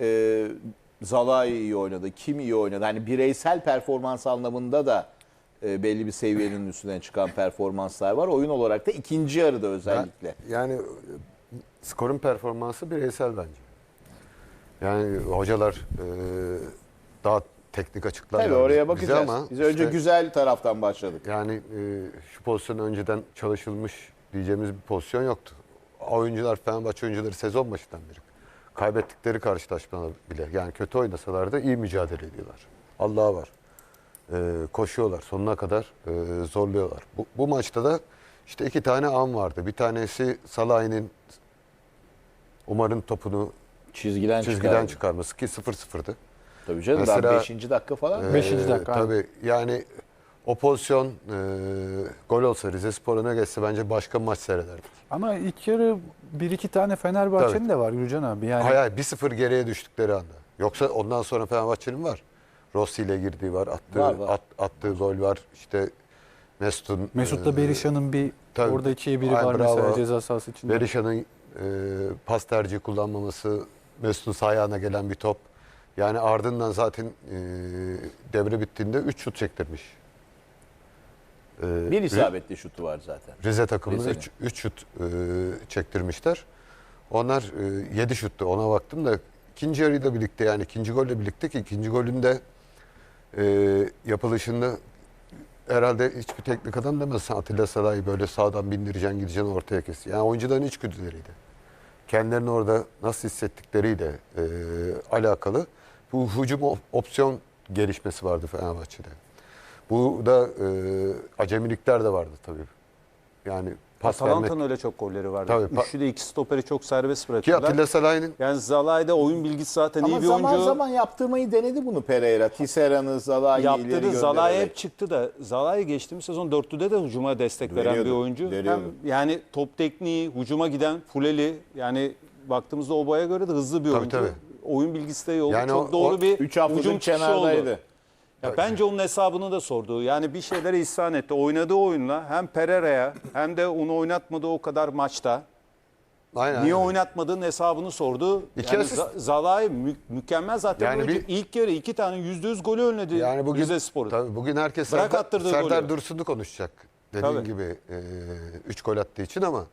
e, Zalai iyi oynadı, kim iyi oynadı. Hani bireysel performans anlamında da e, belli bir seviyenin üstüne çıkan performanslar var. Oyun olarak da ikinci yarıda özellikle. Yani e, skorun performansı bireysel bence. Yani hocalar e, daha teknik açıklar Tabii verdi oraya bize bakacağız. ama Biz önce işte güzel taraftan başladık. yani e, şu pozisyon önceden çalışılmış diyeceğimiz bir pozisyon yoktu. Oyuncular Fenerbahçe oyuncuları sezon başından beri kaybettikleri karşılaşmalar bile yani kötü oynasalar da iyi mücadele ediyorlar. Allah'a var. E, koşuyorlar sonuna kadar e, zorluyorlar. Bu, bu maçta da işte iki tane an vardı. Bir tanesi Salah'ın Umar'ın topunu Çizgiden, çizgiden çıkardı. çıkarması ki 0-0'dı. Tabii canım Mesela- daha 5. dakika falan. Ee, Beşinci dakika, Tabii yani o pozisyon e, gol olsa Rize Spor'a geçse bence başka maç seyrederdik. Ama ilk yarı bir iki tane Fenerbahçe'nin Tabii. de var Gülcan abi. Yani Hayır hayır 1-0 geriye düştükleri anda. Yoksa ondan sonra Fenerbahçe'nin var. Rossi ile girdiği var, attığı, Var, var. at- attığı gol var. İşte Mesut'un Mesut'la e, Berisha'nın bir tabii. orada ikiye biri Ay, var bravo. mesela ceza sahası içinde. Berisha'nın e, pas tercihi kullanmaması, Mesut'un sağ ayağına gelen bir top. Yani ardından zaten e, devre bittiğinde 3 şut çektirmiş. E, Bir isabetli şutu var zaten. Rize takımına Rize'nin. 3 şut e, çektirmişler. Onlar 7 şuttu ona baktım da ikinci yarıyla birlikte yani ikinci golle birlikte ki ikinci golün de e, yapılışında herhalde hiçbir teknik adam demez Atilla Salah'ı böyle sağdan bindireceksin gideceksin ortaya kes. Yani oyuncuların içgüdüleriydi. Kendilerini orada nasıl hissettikleriyle e, alakalı. Bu hücum op- opsiyon gelişmesi vardı Fenerbahçe'de. Bu da e, acemilikler de vardı tabii. Yani pas. Atalanta'nın öyle çok golleri vardı. Tabii, pa- Üçlü de iki stoperi çok serbest Ki bırakıyorlar. Atilla Salah'ın Yani Zalai'de oyun bilgisi zaten Ama iyi bir zaman oyuncu. zaman yaptırmayı denedi bunu Pereira. Tissera'nı, Zalai'yi ileri Yaptırdı. Zalai göndererek. hep çıktı da Zalai geçtiğimiz sezon dörtlüde de hücuma destek veren bir oyuncu. veriyordu. Hem yani top tekniği, hücuma giden fuleli yani baktığımızda o boya göre de hızlı bir Tabii, oyuncu. tabii. Oyun bilgisi de iyi oldu. Yani çok o- doğru o bir 3 hücum kenardaydı. oldu. Ya bence onun hesabını da sordu. Yani bir şeylere ihsan etti. Oynadığı oyunla hem Pereira'ya hem de onu oynatmadığı o kadar maçta Aynen. Niye aynen. oynatmadığın hesabını sordu. İki yani asist. Z- Zalai mü- mükemmel zaten. Yani Yani bir- ilk yarı iki tane yüzde yüz golü önledi Yani bugün Rize Spor'u. tabii bugün herkes Bırak Serdar, attırdığı Serdar golü. Dursun'u konuşacak. Dediğin Tabii. gibi 3 gol attığı için ama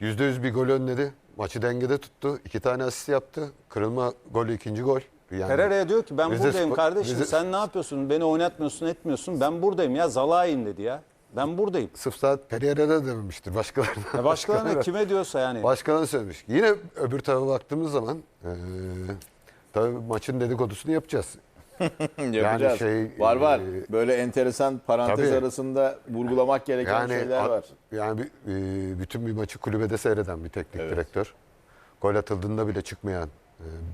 %100 bir gol önledi. Maçı dengede tuttu. iki tane asist yaptı. Kırılma golü ikinci gol. Yani Pereira'ya diyor ki ben Rize buradayım Spor- kardeşim. Rize- Sen ne yapıyorsun? Beni oynatmıyorsun, etmiyorsun. Ben buradayım ya. Zalai'yim dedi ya. Ben buradayım. Sırf saat Pereira'da dememiştir. Başkalarına. Ya başkalarına kime diyorsa yani. Başkalarına söylemiş. Yine öbür tarafa baktığımız zaman eee tabii maçın dedikodusunu yapacağız. Yapacağız. şey, var var. e, Böyle enteresan parantez tabii. arasında vurgulamak gereken Yani şeyler at- var. yani bir- e, bütün bir maçı kulübede seyreden bir teknik Evet. direktör. Gol atıldığında bile çıkmayan e,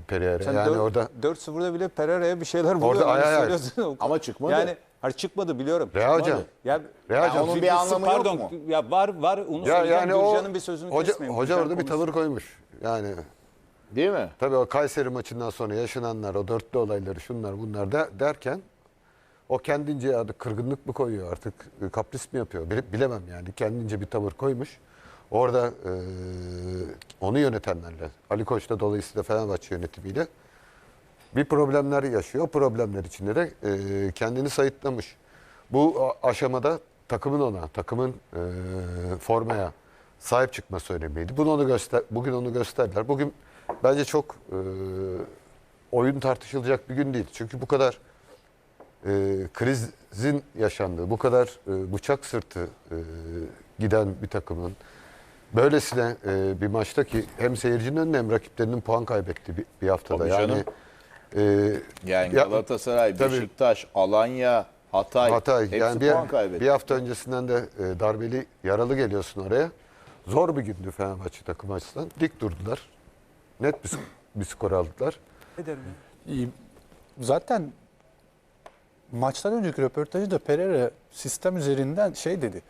Pereira. Sen yani dört- orada 4-0'da bile Pereira'ya bir şeyler vuruyor. ay, Hani ay, ay. söylüyorsun. Ama çıkmadı. Yani hani çıkmadı biliyorum. Reha hocam. Ya, Reha Ya hocam. onun bir- anlamı yok pardon, mu? Ya var var onu ya söyleyeceğim. yani Gürcan'ın bir sözünü hoca, kesmeyin. hoca orada bir tavır koymuş. Yani Değil mi? tabii o Kayseri maçından sonra yaşananlar, o dörtlü olayları, şunlar bunlar de, derken o kendince ya da kırgınlık mı koyuyor artık kapris mi yapıyor Bile- bilemem yani kendince bir tavır koymuş. Orada e, onu yönetenlerle Ali Koç da dolayısıyla Fenerbahçe yönetimiyle bir problemler yaşıyor. Problemler içinde de e, kendini sayıtlamış. Bu aşamada takımın ona, takımın e, formaya sahip çıkması önemliydi. Bunu onu göster, bugün onu gösterdiler. Bugün bence çok e, oyun tartışılacak bir gün değil. Çünkü bu kadar e, krizin yaşandığı, bu kadar e, bıçak sırtı e, giden bir takımın böylesine e, bir maçta ki hem seyircinin önüne hem rakiplerinin puan kaybettiği bir, bir haftada. Tabii yani canım. e, Yani Ya- Galatasaray, Tabii. Beşiktaş, Alanya, Hatay, Hatay hepsi yani bir, puan kaybetti. bir hafta öncesinden de e, darbeli yaralı geliyorsun oraya. Zor bir gündü Fenerbahçe takım açısından. Dik durdular. Net bir, bir skor aldılar. İyi. Zaten maçtan önceki röportajda Pereira sistem üzerinden şey dedi.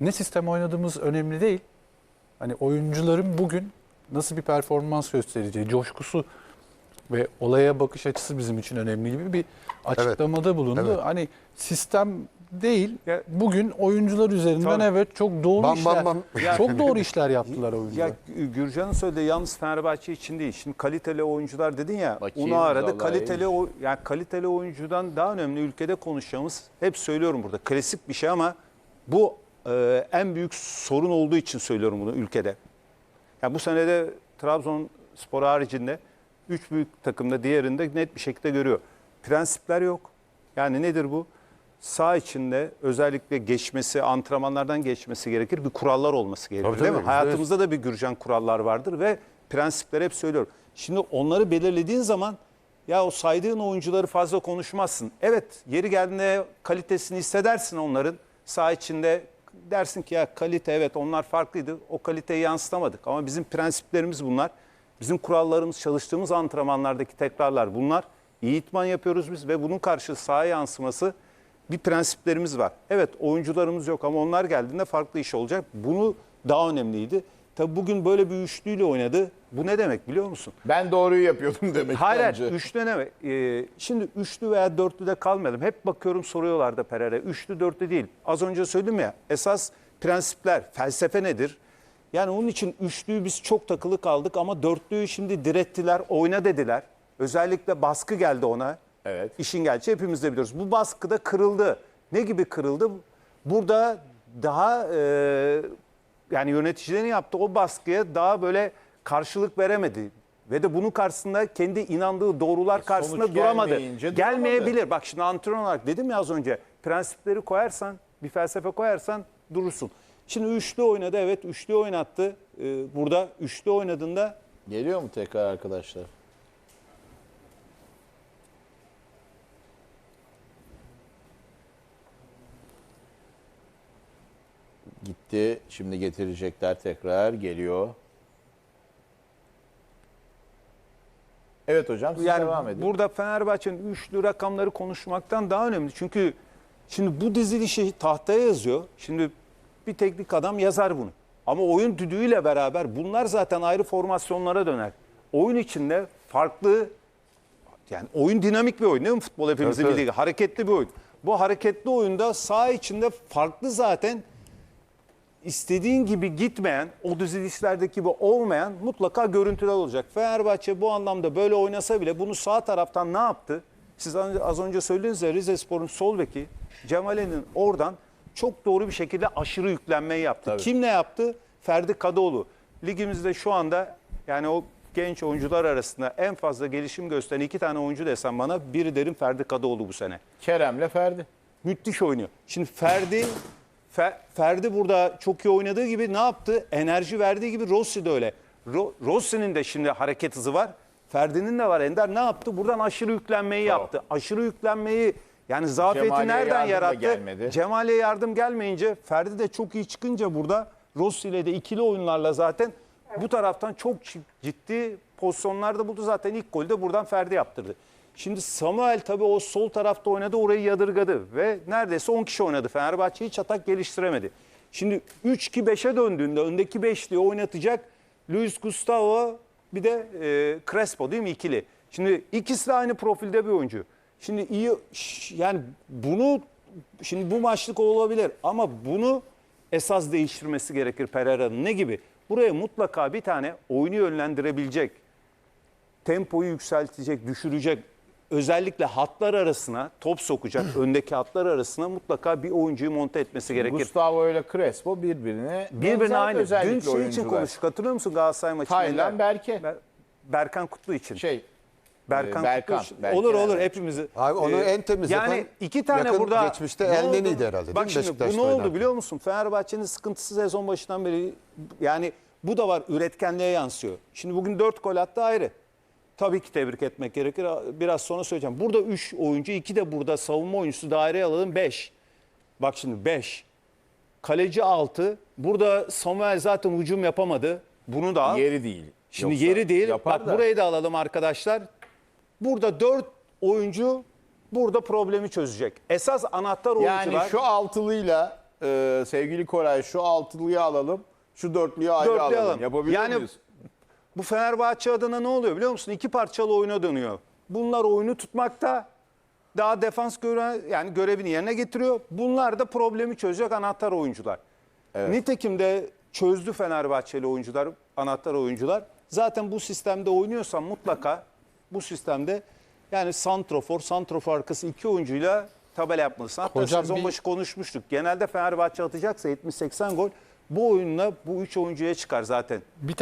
Ne sistem oynadığımız önemli değil. Hani oyuncuların bugün nasıl bir performans göstereceği, coşkusu ve olaya bakış açısı bizim için önemli gibi bir açıklamada bulundu. Evet. Hani sistem değil. Ya- Bugün oyuncular üzerinden Tabii. evet çok doğru Bam, işler. bam, bam. Çok doğru işler yaptılar oyuncular. Ya Gürcan'ın söylediği yalnız Fenerbahçe için değil. Şimdi kaliteli oyuncular dedin ya. Bakayım, onu aradı. Kaliteli o yani kaliteli oyuncudan daha önemli ülkede konuşacağımız hep söylüyorum burada. Klasik bir şey ama bu e, en büyük sorun olduğu için söylüyorum bunu ülkede. Ya bu senede Trabzonspor haricinde üç büyük takımda diğerinde net bir şekilde görüyor. Prensipler yok. Yani nedir bu? Sağ içinde özellikle geçmesi, antrenmanlardan geçmesi gerekir. Bir kurallar olması gerekir Tabii, değil mi? tabii, Hayatımızda da bir Gürcan kurallar vardır ve prensipler hep söylüyorum. Şimdi onları belirlediğin zaman ya o saydığın oyuncuları fazla konuşmazsın. Evet yeri geldiğinde kalitesini hissedersin onların. Sağ içinde dersin ki ya kalite evet onlar farklıydı. O kaliteyi yansıtamadık ama bizim prensiplerimiz bunlar. Bizim kurallarımız, çalıştığımız antrenmanlardaki tekrarlar bunlar. İyi itman yapıyoruz biz ve bunun karşı sahaya yansıması bir prensiplerimiz var. Evet oyuncularımız yok ama onlar geldiğinde farklı iş olacak. Bunu daha önemliydi. Tabii bugün böyle bir üçlüyle oynadı. Bu ne demek biliyor musun? Ben doğruyu yapıyordum demek Hayır, bence. üçlü ne demek? Ee, şimdi üçlü veya dörtlüde kalmayalım. Hep bakıyorum soruyorlar da Perer'e. Üçlü dörtlü değil. Az önce söyledim ya esas prensipler, felsefe nedir? Yani onun için üçlüyü biz çok takılı kaldık ama dörtlüyü şimdi direttiler, oyna dediler. Özellikle baskı geldi ona. Evet. İşin gerçeği hepimiz de biliyoruz. Bu baskı da kırıldı. Ne gibi kırıldı? Burada daha e, yani yöneticilerin yaptığı o baskıya daha böyle karşılık veremedi. Ve de bunun karşısında kendi inandığı doğrular karşısında E, sonuç duramadı. gelmeyince duramadı. Gelmeyebilir. Bak şimdi antrenör olarak dedim ya az önce prensipleri koyarsan, bir felsefe koyarsan durursun. Şimdi üçlü oynadı evet üçlü oynattı. Ee, burada üçlü oynadığında Geliyor mu tekrar arkadaşlar? Gitti. Şimdi getirecekler tekrar. Geliyor. Evet hocam siz yani devam edin. burada Fenerbahçe'nin üçlü rakamları konuşmaktan daha önemli. Çünkü şimdi bu dizilişi tahtaya yazıyor. Şimdi bir teknik adam yazar bunu. Ama oyun düdüğüyle beraber bunlar zaten ayrı formasyonlara döner. Oyun içinde farklı yani oyun dinamik bir oyun değil mi futbol hepimizin Evet, bildiği gibi? Hareketli bir oyun. Bu hareketli oyunda sağ içinde farklı zaten istediğin gibi gitmeyen, o dizilişlerdeki gibi olmayan mutlaka görüntüler olacak. Fenerbahçe bu anlamda böyle oynasa bile bunu sağ taraftan ne yaptı? Siz az önce- az önce söylediniz ya Rize Spor'un sol beki Cemale'nin oradan çok doğru bir şekilde aşırı yüklenmeyi yaptı. Tabii. Kim ne yaptı? Ferdi Kadıoğlu. Ligimizde şu anda yani o genç oyuncular arasında en fazla gelişim gösteren iki tane oyuncu desem bana biri derim Ferdi Kadıoğlu bu sene Kerem'le Ferdi. müthiş oynuyor. Şimdi Ferdi Fe- Ferdi burada çok iyi oynadığı gibi ne yaptı? Enerji verdiği gibi Rossi de öyle. Ro- Rossi'nin de şimdi hareket hızı var. Ferdi'nin de var Ender. Ne yaptı? Buradan aşırı yüklenmeyi Bravo. yaptı. Aşırı yüklenmeyi yani zafiyeti nereden yarattı? Cemali'ye yardım gelmeyince Ferdi de çok iyi çıkınca burada Rossi ile de ikili oyunlarla zaten bu taraftan çok ciddi pozisyonlarda buldu. Zaten ilk golü de buradan Ferdi yaptırdı. Şimdi Samuel tabii o sol tarafta oynadı orayı yadırgadı ve neredeyse 10 kişi oynadı. Fenerbahçe hiç atak geliştiremedi. Şimdi 3-2-5'e döndüğünde öndeki 5'liği oynatacak Luis Gustavo bir de e, Crespo değil mi ikili. Şimdi ikisi de aynı profilde bir oyuncu. Şimdi iyi yani bunu şimdi bu maçlık olabilir ama bunu esas değiştirmesi gerekir Pereira'nın. Ne gibi? Buraya mutlaka bir tane oyunu yönlendirebilecek, tempoyu yükseltecek, düşürecek, özellikle hatlar arasına top sokacak, öndeki hatlar arasına mutlaka bir oyuncuyu monte etmesi gerekir. Gustavo ile Crespo birbirine Birbirine aynı. Dün şey için konuştuk. Hatırlıyor musun Galatasaray maçında? Taylan Berke. Ber- Berkan Kutlu için. Şey Berkan, e, Berkan, Kutlu olur olur yani. hepimizi. Abi onu Ee, en temiz Yani yapan iki tane yakın burada. geçmişte Ne Elneni'ydi herhalde, Bak şimdi bu ne oldu oynarken. biliyor musun? Fenerbahçe'nin sıkıntısı sezon başından beri yani bu da var üretkenliğe yansıyor. Şimdi bugün 4 gol attı ayrı. Tabii ki tebrik etmek gerekir. Biraz sonra söyleyeceğim. Burada 3 oyuncu, 2 de burada savunma oyuncusu daireye alalım 5. Bak şimdi 5. Kaleci 6. Burada Samuel zaten hücum yapamadı. Bunu da al. yeri değil. Şimdi Yoksa yeri değil. Bak da. burayı da alalım arkadaşlar. Burada 4 oyuncu burada problemi çözecek. Esas anahtar Yani oyuncular. şu altılıyla e, sevgili Koray şu altılıyı alalım. Şu dörtlüyü ayrı Dörtlü alalım. alalım. Yapabiliyor Yani- muyuz? Bu Fenerbahçe adına ne oluyor biliyor musun? İki parçalı oyuna dönüyor. Bunlar oyunu tutmakta. daha defans göre, yani görevini yerine getiriyor. Bunlar da problemi çözecek anahtar oyuncular. Nitekim de çözdü Fenerbahçeli oyuncular, anahtar oyuncular. Zaten bu sistemde oynuyorsan mutlaka bu sistemde yani santrofor, santrofor arkası iki oyuncuyla tabela yapmalısın. Hatta Hocam sezon bir- başı konuşmuştuk. Genelde Fenerbahçe atacaksa 70-80 gol bu oyunla bu üç oyuncuya çıkar zaten. Bir tane